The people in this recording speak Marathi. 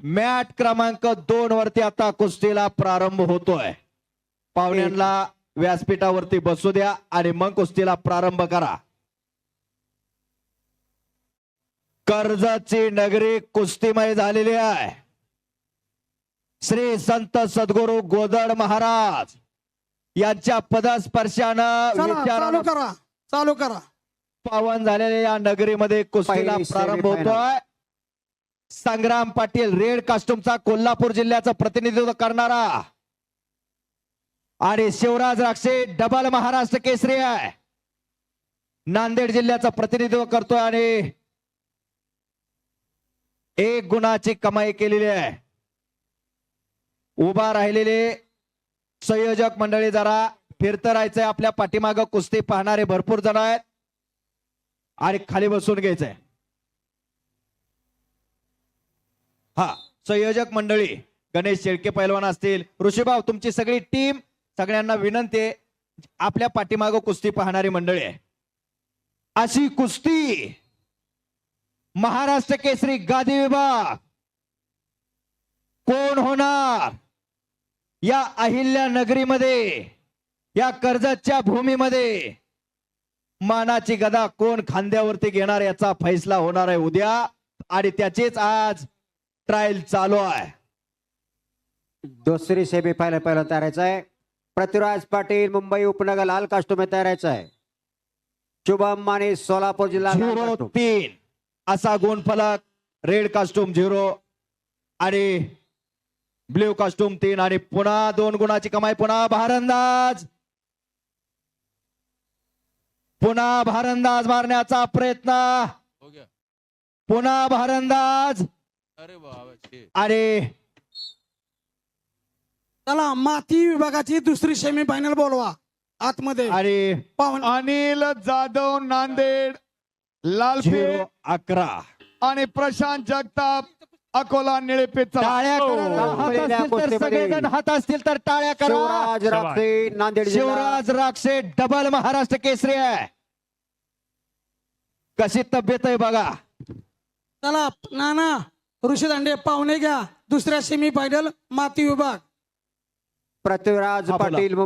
मॅट क्रमांक दोन वरती आता कुस्तीला प्रारंभ होतोय. पाहुण्यांना व्यासपीठावरती बसू द्या आणि मग कुस्तीला प्रारंभ करा. कर्जतची नगरी कुस्तीमय झालेली आहे. श्री संत सद्गुरु गोदड महाराज यांच्या पदस्पर्शानं विचारानं करा चालू करा. पावन झालेल्या या नगरीमध्ये कुस्तीला प्रारंभ. होतोय. संग्राम पाटील रेड कास्टूमचा कोल्हापूर जिल्ह्याचं प्रतिनिधित्व करणारा. आणि शिवराज राक्षे डबल महाराष्ट्र केसरी आहे. नांदेड जिल्ह्याचं प्रतिनिधित्व करतोय आणि एक गुणाची कमाई केलेली आहे. उभा राहिलेले संयोजक मंडळी जरा फिरतं राहायचंय आपल्या पाठीमागं कुस्ती पाहणारे भरपूर जण आहेत. आणि खाली बसून घ्यायचंय. संयोजक मंडळी गणेश शेळके पैलवान असतील. ऋषीभाव तुमची सगळी टीम सगळ्यांना विनंती आहे. आपल्या पाठीमागं कुस्ती पाहणारी मंडळी आहे. अशी कुस्ती महाराष्ट्र केसरी गादी विभाग. कोण होणार? या अहिल्या नगरीमध्ये या कर्जतच्या भूमीमध्ये मानाची गदा कोण खांद्यावरती घेणार याचा फैसला होणार आहे उद्या. आणि त्याचेच आज ट्रायल चालू आहे. दुसरी सेमी फायनल पहिला तयारायचं आहे. पृथ्वीराज पाटील मुंबई उपनगर लाल कास्टूम तयारायचं आहे. शुभम माने सोलापूर जिल्हा लाल झिरो कास्टूम. तीन. असा गुणफलक रेड कास्टूम झिरो आणि ब्ल्यू कास्टूम तीन आणि पुन्हा दोन गुणाची कमाई पुन्हा भारंदाज. पुन्हा भारंदाज मारण्याचा प्रयत्न. हो गया. पुन्हा भारंदाज. अरे चला माती विभागाची दुसरी सेमी फायनल बोलवा. आतमध्ये. आणि पाहून अनिल जाधव नांदेड झिरो अकरा. आणि प्रशांत जगताप अकोला निळेपेठ टाळ्या करा. हो. हात असतील तर कुस्तीमध्ये. सगळेजण हात असतील तर टाळ्या करा. शिवराज राक्षे नांदेड जिल्हा. शिवराज राक्षे डबल महाराष्ट्र केसरी आहे. कशी तब्येत आहे बघा. चला नाना. ऋषी दांडे पाहुणे घ्या दुसऱ्या सेमी फायनल माती विभाग पृथ्वीराज. पाटील